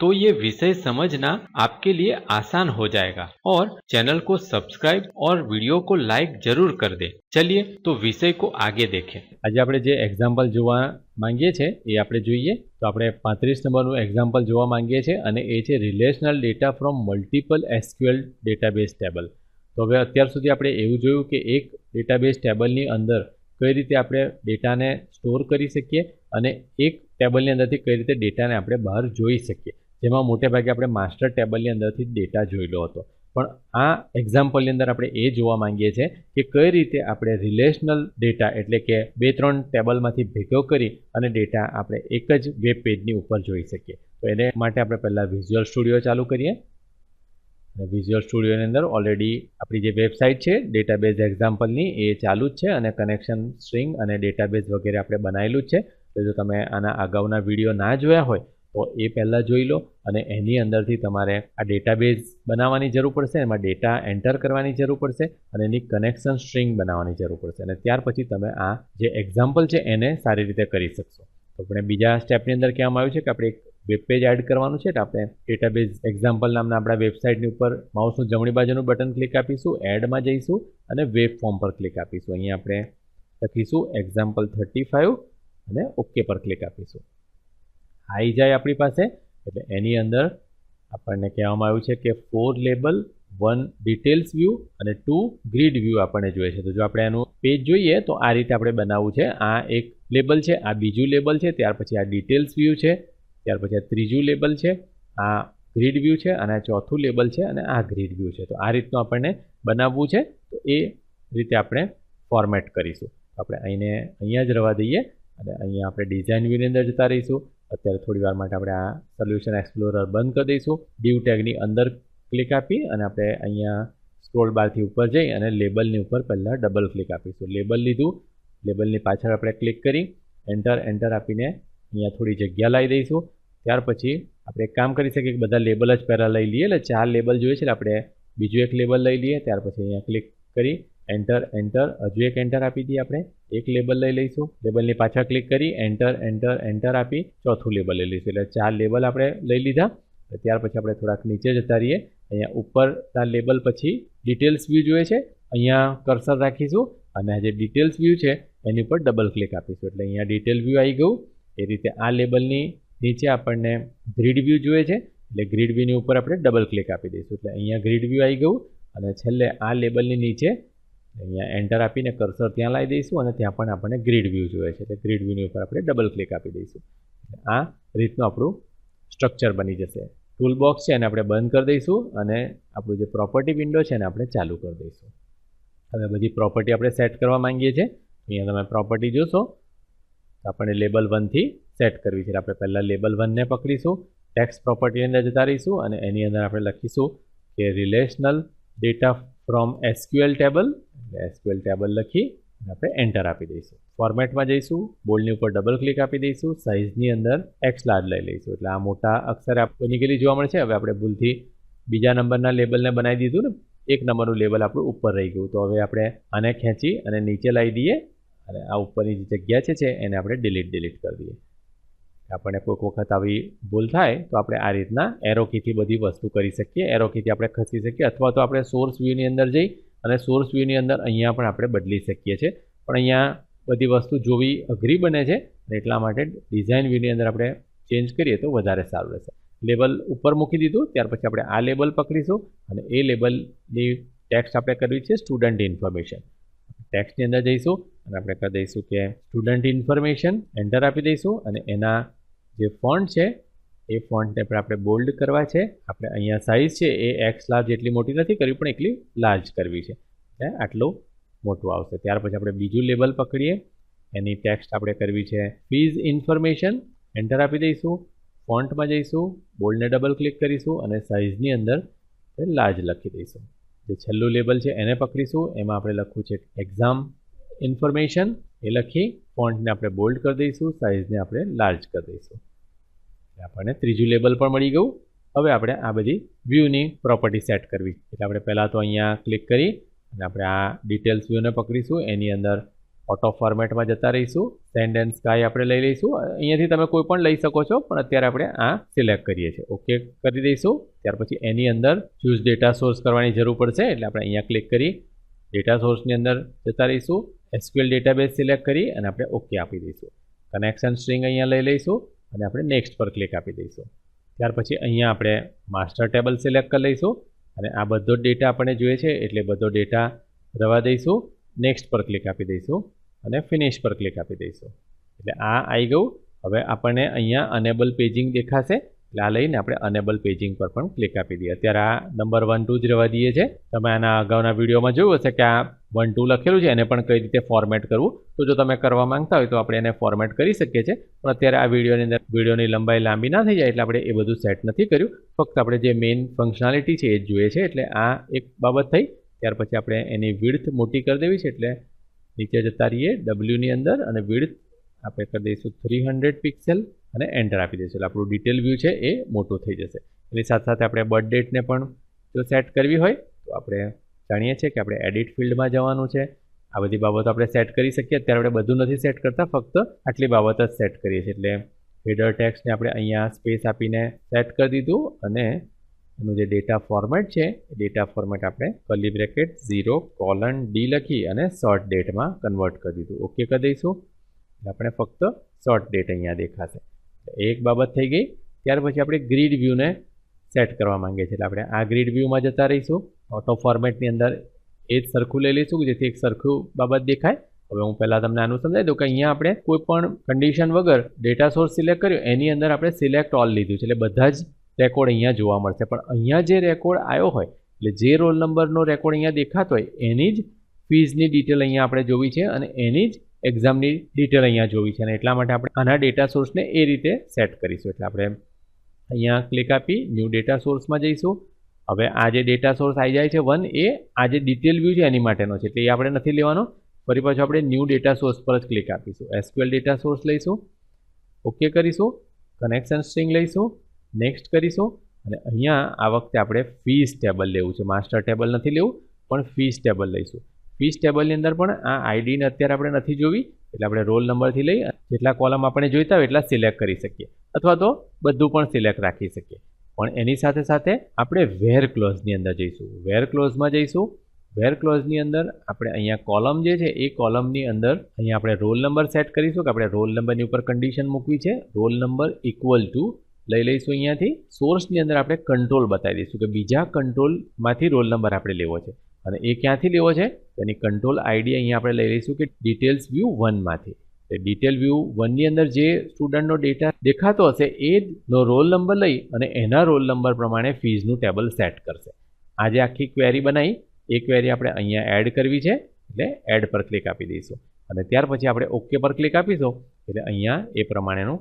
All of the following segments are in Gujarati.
तो ये विषय समझना आपके लिए आसान हो जाएगा और चैनल को सब्सक्राइब और वीडियो को लाइक जरूर कर दे चलिए तो विषय को आगे देखें આજે આપણે જે એક્ઝામ્પલ જોવા માંગીએ છીએ એ આપણે જોઈએ તો આપણે પાંત્રીસ નંબરનું એક્ઝામ્પલ જોવા માંગીએ છીએ અને એ છે relational data from multiple SQL database table તો હવે અત્યાર સુધી આપણે એવું જોયું કે એક ડેટાબેઝ ટેબલની અંદર કઈ રીતે આપણે ડેટાને સ્ટોર કરી શકીએ અને એક ટેબલની અંદરથી કઈ રીતે ડેટાને આપણે બહાર જોઈ શકીએ જેમાં મોટે ભાગે આપણે માસ્ટર ટેબલની અંદરથી ડેટા જોયેલો હતો. પણ આ એક્ઝામ્પલની અંદર આપણે એ જોવા માંગીએ છીએ કે કઈ રીતે આપણે રિલેશનલ ડેટા એટલે કે બે ત્રણ ટેબલમાંથી ભેગો કરી અને ડેટા આપણે એક જ વેબ પેજની ઉપર જોઈ શકીએ. તો એને માટે આપણે પહેલાં વિઝ્યુઅલ સ્ટુડિયો ચાલુ કરીએ. અને વિઝ્યુઅલ સ્ટુડિયોની અંદર ઓલરેડી આપણી જે વેબસાઇટ છે ડેટાબેઝ એક્ઝામ્પલની એ ચાલુ જ છે અને કનેક્શન સ્ટ્રિંગ અને ડેટાબેઝ વગેરે આપણે બનાવેલું જ છે. તો જો તમે આના અગાઉના વીડિયો ના જોયા હોય તો એ પહેલાં જોઈ લો અને એની અંદરથી તમારે આ ડેટાબેઝ બનાવવાની જરૂર પડશે, એમાં ડેટા એન્ટર કરવાની જરૂર પડશે અને એની કનેક્શન સ્ટ્રિંગ બનાવવાની જરૂર પડશે. અને ત્યાર પછી તમે આ જે એક્ઝામ્પલ છે એને સારી રીતે કરી શકશો. તો આપણે બીજા સ્ટેપની અંદર કહેવામાં આવ્યું છે કે આપણે એક વેબ પેજ એડ કરવાનું છે, એટલે આપણે ડેટાબેઝ એક્ઝામ્પલ નામના આપણા વેબસાઇટની ઉપર માઉસનું જમણી બાજુનું બટન ક્લિક આપીશું એડમાં જઈશું અને વેબ ફોર્મ પર ક્લિક આપીશું. અહીંયા આપણે લખીશું એક્ઝામ્પલ થર્ટી ફાઇવ અને ઓકે પર ક્લિક આપીશું. આવી જાય આપણી પાસે, એટલે એની અંદર આપણને કહેવામાં આવ્યું છે કે for label one details view અને ટુ ગ્રીડ વ્યૂ આપણને જોઈએ છે. તો જો આપણે એનું પેજ જોઈએ, તો આ રીતે આપણે બનાવવું છે. આ એક લેબલ છે, આ બીજું લેબલ છે, ત્યાર પછી આ ડિટેલ્સ વ્યૂ છે, ત્યાર પછી આ ત્રીજું લેબલ છે, આ ગ્રીડ વ્યૂ છે અને આ ચોથું લેબલ છે અને આ ગ્રીડ વ્યૂ છે. તો આ રીતનું આપણને બનાવવું છે. તો એ રીતે આપણે ફોર્મેટ કરીશું. આપણે અહીંને અહીંયા જ રવા દઈએ અને અહીંયા આપણે ડિઝાઇન વ્યૂની અંદર જતા રહીશું. અત્યારે થોડી વાર માટે આપણે આ સોલ્યુશન એક્સપ્લોરર બંધ કરી દઈશું. ડીવ ટેગની અંદર ક્લિક આપી અને આપણે અહીંયા સ્ક્રોલ બારથી ઉપર જઈ અને લેબલની ઉપર પહેલાં ડબલ ક્લિક આપીશું. લેબલ લીધું. લેબલની પાછળ આપણે ક્લિક કરી. એન્ટર એન્ટર આપીને અહીંયા થોડી જગ્યા લાવી દઈશું. ત્યાર પછી આપણે એક કામ કરી શકીએ કે બધા લેબલ જ પહેલાં લઈ લઈએ. એટલે ચાર લેબલ જોઈએ છે આપણે બીજું એક લેબલ લઈ લઈએ. ત્યાર પછી અહીંયા ક્લિક કરી એન્ટર એન્ટર હજુ એક એન્ટર આપી દઈએ આપણે. એક લેબલ લઈ લઈશું. લેબલની પાછળ ક્લિક કરી એન્ટર એન્ટર એન્ટર આપી ચોથું લેબલ લઈ લઈશું. એટલે ચાર લેબલ આપણે લઈ લીધા. ત્યાર પછી આપણે થોડાક નીચે જતા રહીએ. અહીંયા ઉપરના લેબલ પછી ડિટેલ્સ વ્યૂ જોઈએ છે. અહીંયા કર્સર રાખીશું અને આ જે ડિટેલ્સ વ્યૂ છે, એની ઉપર ડબલ ક્લિક આપીશું. એટલે અહીંયા ડિટેલ વ્યૂ આવી ગયું. એ રીતે આ લેબલની નીચે આપણને ગ્રીડ વ્યૂ જોઈએ છે. એટલે ગ્રીડ વ્યૂની ઉપર આપણે ડબલ ક્લિક આપી દઈશું. એટલે અહીંયા ગ્રીડ વ્યૂ આવી ગયું. અને છેલ્લે આ લેબલની નીચે અહીંયા એન્ટર આપીને કર્સર ત્યાં લાવી દઈશું અને ત્યાં પણ આપણને ગ્રીડ વ્યૂ જોઈએ છે. તે ગ્રીડ વ્યૂની ઉપર આપણે ડબલ ક્લિક આપી દઈશું. આ રીતનું આપણું સ્ટ્રક્ચર બની જશે. ટૂલ બોક્સ છે એને આપણે બંધ કરી દઈશું અને આપણું જે પ્રોપર્ટી વિન્ડો છે એને આપણે ચાલુ કરી દઈશું. હવે બધી પ્રોપર્ટી આપણે સેટ કરવા માંગીએ છીએ. અહીંયા તમે પ્રોપર્ટી જોશો. તો આપણે લેબલ વનથી સેટ કરવી છે. આપણે પહેલાં લેબલ વનને પકડીશું ટેક્સ પ્રોપર્ટીની અંદર જતા રહીશું અને એની અંદર આપણે લખીશું કે relational data from SQL table SQL table લખી આપણે એન્ટર આપી દઈશું. ફોર્મેટમાં જઈશું બોલ્ડની ઉપર ડબલ ક્લિક આપી દઈશું સાઇઝની અંદર એક્સ લાર્જ લઈ લઈશું. એટલે આ મોટા અક્ષરે બની ગયેલી જોવા મળે છે. હવે આપણે ભૂલથી બીજા નંબરના લેબલને બનાવી દીધું ને, એક નંબરનું લેબલ આપણું ઉપર રહી ગયું. તો હવે આપણે આને ખેંચી અને નીચે લાવી દઈએ અને આ ઉપરની જે જગ્યા છે એને આપણે ડિલીટ ડિલીટ કરી દઈએ. આપણને કોઈક વખત આવી ભૂલ થાય, તો આપણે આ રીતના એરો કીથી બધી વસ્તુ કરી શકીએ. એરો કીથી આપણે ખસી શકીએ અથવા તો આપણે સોર્સ વ્યૂની અંદર જઈ અને સોર્સ વ્યૂની અંદર અહીંયા પણ આપણે બદલી શકીએ છીએ. પણ અહીંયા બધી વસ્તુ જોવી અઘરી બને છે એટલા માટે ડિઝાઇન વ્યૂની અંદર આપણે ચેન્જ કરીએ તો વધારે સારું રહેશે. લેબલ ઉપર મૂકી દીધું, ત્યાર પછી આપણે આ લેબલ પકડીશું અને એ લેબલની ટેક્સ્ટ આપણે કરવી છે સ્ટુડન્ટ ઇન્ફોર્મેશન ટેક્સ્ટની અંદર જઈશું અને આપણે કહી દઈશું કે સ્ટુડન્ટ ઇન્ફોર્મેશન એન્ટર આપી દઈશું અને એના જે ફોન્ટ છે, એ ફોન્ટને પણ આપણે બોલ્ડ કરવા છે. આપણે અહીંયા સાઇઝ છે, એ એક્સ લાર્જ એટલી મોટી નથી કરવી, પણ એટલી લાર્જ કરવી છે. આટલું મોટું આવશે. ત્યાર પછી આપણે બીજું લેબલ પકડીએ. એની ટેક્સ્ટ આપણે કરવી છે ફીઝ ઇન્ફોર્મેશન એન્ટર આપી દઈશું. ફોન્ટમાં જઈશું. બોલ્ડને ડબલ ક્લિક કરીશું અને સાઇઝની અંદર લાર્જ લખી દઈશું. જે છેલ્લું લેબલ છે, એને પકડીશું. એમાં આપણે લખવું છે એક્ઝામ ઇન્ફોર્મેશન એ લખી ફોન્ટને આપણે બોલ્ડ કરી દઈશું. સાઇઝને આપણે લાર્જ કરી દઈશું. આપણને ત્રીજું લેબલ પણ મળી ગયું. હવે આપણે આ બધી વ્યૂની પ્રોપર્ટી સેટ કરવી. એટલે આપણે પહેલાં તો અહીંયા ક્લિક કરી અને આપણે આ ડિટેલ્સ વ્યૂને પકડીશું. એની અંદર ઓટો ફોર્મેટમાં જતા રહીશું. સેન્ડ એન્ડ સ્કાય આપણે લઈ લઈશું. અહીંયાથી તમે કોઈ પણ લઈ શકો છો, પણ અત્યારે આપણે આ સિલેક્ટ કરીએ છીએ. ઓકે કરી દઈશું. ત્યાર પછી એની અંદર ચૂઝ ડેટા સોર્સ કરવાની જરૂર પડશે. એટલે આપણે અહીંયા ક્લિક કરી ડેટા સોર્સની અંદર જતા રહીશું. એસક્યુએલ ડેટાબેઝ સિલેક્ટ કરી અને આપણે ઓકે આપી દઈશું. કનેક્શન સ્ટ્રિંગ અહીંયા લઈ લઈશું. અને આપણે નેક્સ્ટ પર ક્લિક આપી દઈશું. ત્યાર પછી અહીંયા આપણે માસ્ટર ટેબલ સિલેક્ટ કરી લઈશું અને આ બધો ડેટા આપણને જોઈએ છે એટલે બધો ડેટા રવા દઈશું. નેક્સ્ટ પર ક્લિક આપી દઈશું અને ફિનિશ પર ક્લિક આપી દઈશું. એટલે આ આવી ગયું. હવે આપણને અહીંયા અનેબલ પેજિંગ દેખાશે. એટલે આ લઈને આપણે અનેબલ પેજિંગ પર પણ ક્લિક આપી દઈએ. અત્યારે આ નંબર વન ટુ જ રહેવા દઈએ છે. તમે આના અગાઉના વિડીયોમાં જોયું હશે કે આ વન ટુ લખેલું છે, એને પણ કઈ રીતે ફોર્મેટ કરવું? તો જો તમે કરવા માંગતા હોય તો આપણે એને ફોર્મેટ કરી શકીએ છીએ. પણ અત્યારે આ વિડીયોની અંદર, વિડીયોની લંબાઈ લાંબી ના થઈ જાય એટલે આપણે એ બધું સેટ નથી કર્યું. ફક્ત આપણે જે મેઇન ફંક્શનાલિટી છે એ જ જોઈએ છે. એટલે આ એક બાબત થઈ. ત્યાર પછી આપણે એની વિડથ મોટી કરી દેવી છે. એટલે નીચે જતા રહીએ ડબલ્યુની અંદર અને વિડથ આપણે કરી દઈશું થ્રી હંડ્રેડ પિક્સેલ અને એન્ટર આપી દઈશું એટલે આપણું ડિટેલ વ્યૂ છે એ મોટું થઈ જશે. એની સાથે સાથે આપણે બર્થ ડેટને પણ જો સેટ કરવી હોય, તો આપણે જાણીએ છીએ કે આપણે એડિટ ફિલ્ડમાં જવાનું છે. આ બધી બાબતો આપણે સેટ કરી શકીએ. અત્યારે આપણે બધું નથી સેટ કરતા, ફક્ત આટલી બાબત જ સેટ કરીએ છીએ. એટલે હેડર ટેક્સને આપણે અહીંયા સ્પેસ આપીને સેટ કરી દીધું અને એનું જે ડેટા ફોર્મેટ છે, એ ડેટા ફોર્મેટ આપણે curly bracket zero colon D લખી અને શોર્ટ ડેટમાં કન્વર્ટ કરી દીધું. ઓકે કરી દઈશું. આપણે ફક્ત શોર્ટ ડેટ અહીંયા દેખાશે. એક બાબત થઈ ગઈ. ત્યાર પછી આપણે ગ્રીડ વ્યૂને સેટ કરવા માંગીએ છીએ. એટલે આપણે આ ગ્રીડ વ્યૂમાં જતા રહીશું. ઓટો ફોર્મેટની અંદર એ જ સરખું લઈ લઈશું જેથી એક સરખું બાબત દેખાય. હવે હું પહેલાં તમને આનું સમજાવી દઉં કે અહીંયા આપણે કોઈ પણ કન્ડિશન વગર ડેટા સોર્સ સિલેક્ટ કર્યો, એની અંદર આપણે સિલેક્ટ ઓલ લીધું છે. એટલે બધા જ રેકોર્ડ અહીંયા જોવા મળશે. પણ અહીંયા જે રેકોર્ડ આવ્યો હોય, એટલે જે રોલ નંબરનો રેકોર્ડ અહીંયા દેખાતો હોય, એની જ ફીઝની ડિટેલ અહીંયા આપણે જોવી છે અને એની જ એક્ઝામની ડિટેલ અહીંયા જોવી છે અને એટલા માટે આપણે આના ડેટા સોર્સને એ રીતે સેટ કરીશું. એટલે આપણે અહીંયા ક્લિક આપી ન્યૂ ડેટા સોર્સમાં જઈશું. હવે આ જે ડેટા સોર્સ આવી જાય છે વન એ આ જે ડિટેલ વ્યૂ છે એની માટેનો છે. એટલે એ આપણે નથી લેવાનો. ફરી પાછું આપણે ન્યૂ ડેટા સોર્સ પર જ ક્લિક આપીશું. એસક્યુએલ ડેટા સોર્સ લઈશું. ઓકે કરીશું. કનેક્શન સ્ટ્રિંગ લઈશું. નેક્સ્ટ કરીશું. અને અહીંયા આ વખતે આપણે ફીસ ટેબલ લેવું છે. માસ્ટર ટેબલ નથી લેવું, પણ ફીસ ટેબલ લઈશું. ફીસ ટેબલની અંદર પણ આ આઈડીને અત્યારે આપણે નથી જોવી, એટલે આપણે રોલ નંબરથી લઈ જેટલા કોલમ આપણે જોઈતા હોય એટલા સિલેક્ટ કરી શકીએ. અથવા તો બધું પણ સિલેક્ટ રાખી શકીએ. પણ એની સાથે સાથે આપણે વેર ક્લોઝની અંદર જઈશું. વેર ક્લોઝમાં જઈશું. વેર ક્લોઝની અંદર આપણે અહીંયા કોલમ જે છે, એ કોલમની અંદર અહીંયા આપણે રોલ નંબર સેટ કરીશું કે આપણે રોલ નંબરની ઉપર કન્ડિશન મૂકવી છે. રોલ નંબર ઇક્વલ ટુ લઈ લઈશું અહીંયાથી. સોર્સની અંદર આપણે કંટ્રોલ બતાવી દઈશું કે બીજા કંટ્રોલમાંથી રોલ નંબર આપણે લેવો છે. અને એ ક્યાંથી લેવો છે? એની કંટ્રોલ આઈડી અહીંયા આપણે લઈ લઈશું કે ડિટેલ્સ વ્યૂ વનમાંથી ડિટેલ વ્યૂ વનની અંદર જે સ્ટુડન્ટનો ડેટા દેખાતો હશે, એ નો રોલ નંબર લઈ અને એના રોલ નંબર પ્રમાણે ફીઝનું ટેબલ સેટ કરશે. આજે આખી ક્વેરી બનાવી. એ ક્વેરી આપણે અહીંયા એડ કરવી છે, એટલે એડ પર ક્લિક આપી દઈશું. અને ત્યાર પછી આપણે ઓકે પર ક્લિક આપીશું, એટલે અહીંયા એ પ્રમાણેનું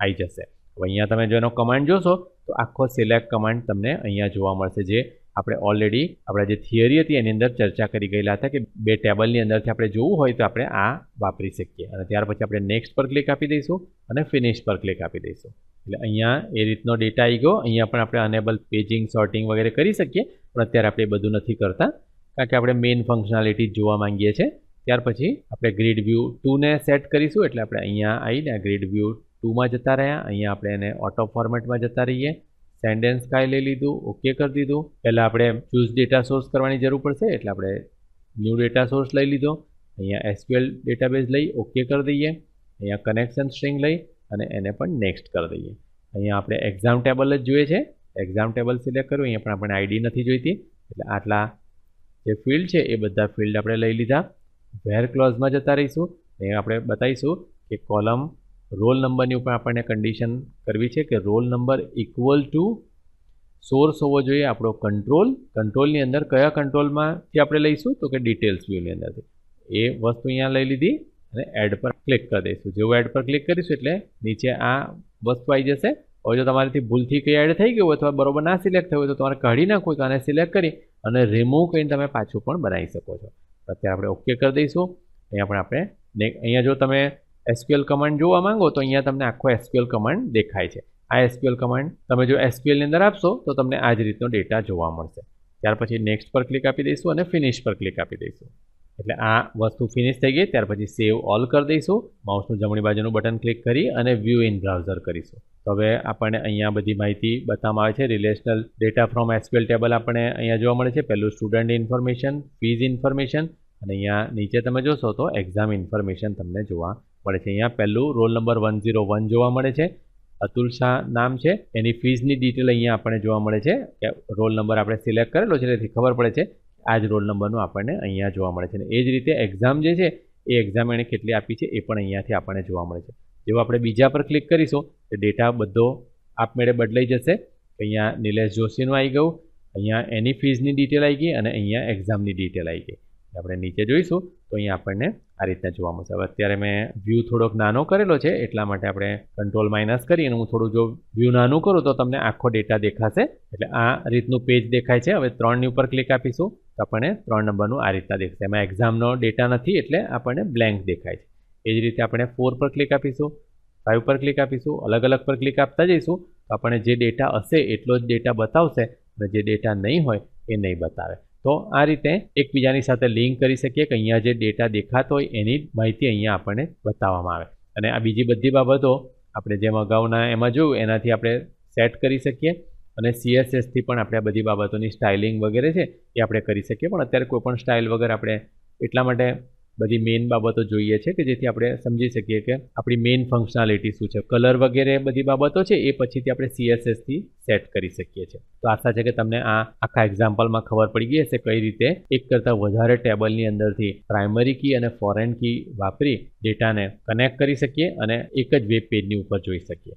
આવી જશે. હવે અહીંયા તમે જો એનો કમાન્ડ જોશો, તો આખો સિલેક્ટ કમાન્ડ તમને અહીંયા જોવા મળશે જે આપણે ઓલરેડી આપણા જે થિયરી હતી એની અંદર ચર્ચા કરી ગયેલા હતા કે બે ટેબલની અંદરથી આપણે જોવું હોય તો આપણે આ વાપરી શકીએ. અને ત્યાર પછી આપણે નેક્સ્ટ પર ક્લિક આપી દઈશું અને ફિનિશ પર ક્લિક આપી દઈશું. એટલે અહીંયા એ રીતનો ડેટા આવી ગયો. અહીંયા પણ આપણે અનેબલ પેજિંગ સોર્ટિંગ વગેરે કરી શકીએ, પણ અત્યારે આપણે બધું નથી કરતા. કારણ કે આપણે મેઇન ફંક્શનાલિટી જોવા માંગીએ છીએ. ત્યાર પછી આપણે ગ્રીડ વ્યૂ ટુને સેટ કરીશું. એટલે આપણે અહીંયા આવીને ગ્રીડ વ્યૂ ટુમાં જતા રહ્યા. અહીંયા આપણે એને ઓટો ફોર્મેટમાં જતા રહીએ. સેન્ડ કાય લઈ લીધું ઓકે કરી દીધું. પહેલાં આપણે ચૂઝ ડેટા સોર્સ કરવાની જરૂર પડશે, એટલે આપણે ન્યૂ ડેટા સોર્સ લઈ લીધો. અહીંયા એસક્યુએલ ડેટાબેઝ લઈ ઓકે કરી દઈએ. અહીંયા કનેક્શન સ્ટ્રિંગ લઈ અને એને પણ નેક્સ્ટ કરી દઈએ. અહીંયા આપણે એક્ઝામ ટેબલ જ જોઈએ છે. એક્ઝામ ટેબલ સિલેક્ટ કર્યું, અહીંયા પણ આપણે આઈડી નથી જોઈતી. એટલે આટલા જે ફિલ્ડ છે, એ બધા ફિલ્ડ આપણે લઈ લીધા. વેર ક્લોઝમાં જતા રહીશું. અહીંયા આપણે બતાવીશું કે કોલમ રોલ નંબરની ઉપર આપણને કન્ડિશન કરવી છે કે roll number equal to source હોવો જોઈએ આપણો કંટ્રોલ કંટ્રોલની અંદર કયા કંટ્રોલમાંથી આપણે લઈશું? તો કે ડિટેલ્સ વ્યૂની અંદરથી. એ વસ્તુ અહીંયા લઈ લીધી અને એડ પર ક્લિક કરી દઈશું. જેવું એડ પર ક્લિક કરીશું એટલે નીચે આ વસ્તુ આવી જશે. હવે જો તમારાથી ભૂલથી કંઈ એડ થઈ ગયું અથવા બરોબર ના સિલેક્ટ થયું હોય તો તમારે કાઢી નાખવું તો આને સિલેક્ટ કરી અને રિમૂવ કરીને તમે પાછું પણ બનાવી શકો છો. અત્યારે આપણે ઓકે કરી દઈશું. અહીંયા પણ આપણે અહીંયા જો તમે એસક્યુએલ કમાન્ડ જોવા માંગો તો અહીંયા તમને આખો એસક્યુએલ કમાન્ડ દેખાય છે. આ એસક્યુએલ કમાન્ડ તમે જો એસક્યુએલની અંદર આપશો તો તમને આ જ રીતનો ડેટા જોવા મળશે. ત્યાર પછી નેક્સ્ટ પર ક્લિક આપી દઈશું અને ફિનિશ પર ક્લિક આપી દઈશું. એટલે આ વસ્તુ ફિનિશ થઈ ગઈ, ત્યાર પછી સેવ ઓલ કરી દઈશું. માઉસનું જમણી બાજુનું બટન ક્લિક કરી અને વ્યૂ ઇન બ્રાઉઝર કરીશું. તો હવે આપણને અહીંયા બધી માહિતી બતાવવામાં આવે છે. Relational data from SQL table આપણે અહીંયા જોવા મળે છે. પહેલું સ્ટુડન્ટ ઇન્ફોર્મેશન ફીઝ ઇન્ફોર્મેશન અને અહીંયા નીચે તમે જોશો તો એક્ઝામ ઇન્ફોર્મેશન તમને જોવા મળે છે. અહીંયા પહેલું roll number one zero one જોવા મળે છે. અતુલ શાહ નામ છે. એની ફીઝની ડિટેલ અહીંયા આપણને જોવા મળે છે કે રોલ નંબર આપણે સિલેક્ટ કરેલો છે. તેથી ખબર પડે છે આ જ રોલ નંબરનું આપણને અહીંયા જોવા મળે છે. અને એ જ રીતે એક્ઝામ જે છે એ એક્ઝામ એણે કેટલી આપી છે એ પણ અહીંયાથી આપણને જોવા મળે છે. જેવું આપણે બીજા પર ક્લિક કરીશું તો ડેટા બધો આપમેળે બદલાઈ જશે. અહીંયા નિલેશ જોશીનું આવી ગયું. અહીંયા એની ફીઝની ડિટેલ આવી ગઈ અને અહીંયા એક્ઝામની ડિટેલ આવી ગઈ. આપણે નીચે જોઈશું. તો અહીંયા આપણને આ રીતના જોવા મળશે. હવે અત્યારે મેં વ્યૂ થોડોક નાનો કરેલો છે, એટલા માટે આપણે કંટ્રોલ માઇનસ કરી અને હું થોડું જો વ્યૂ નાનું કરું તો તમને આખો ડેટા દેખાશે. એટલે આ રીતનું પેજ દેખાય છે. હવે ત્રણની ઉપર ક્લિક આપીશું તો આપણને ત્રણ નંબરનું આ રીતના દેખાશે. એમાં એક્ઝામનો ડેટા નથી એટલે આપણને બ્લેન્ક દેખાય છે. એ જ રીતે આપણે ફોર પર ક્લિક આપીશું ફાઇવ પર ક્લિક આપીશું, અલગ અલગ પર ક્લિક આપતા જઈશું તો આપણને જે ડેટા હશે એટલો જ ડેટા બતાવશે અને જે ડેટા નહીં હોય એ નહીં બતાવે. તો આ રીતે એકબીજાની સાથે લિંક કરી શકીએ કે અહીંયા જે ડેટા દેખાતો હોય એની માહિતી અહીંયા આપણને બતાવવામાં આવે. અને આ બીજી બધી બાબતો આપણે જેમ અગાઉના એમાં જોયું, એનાથી આપણે સેટ કરી શકીએ અને સીએસએસથી પણ આપણે આ બધી બાબતોની સ્ટાઇલિંગ વગેરે છે એ આપણે કરી શકીએ. પણ અત્યારે કોઈ પણ સ્ટાઇલ વગર આપણે એટલા માટે બધી મેઇન બાબતો જોઈએ છે કે જેથી આપણે સમજી શકીએ કે આપણી મેઇન ફંક્શનાલિટી શું છે. કલર વગેરે બધી બાબતો છે એ પછીથી આપણે સીએસએસથી સેટ કરી શકીએ છીએ. તો આશા છે કે તમને આ આખા એક્ઝામ્પલમાં ખબર પડી ગઈ હશે કઈ રીતે એક કરતાં વધારે ટેબલની અંદરથી પ્રાઇમરી કી અને ફોરેન કી વાપરી ડેટાને કનેક્ટ કરી શકીએ અને એક જ વેબ પેજની ઉપર જોઈ શકીએ.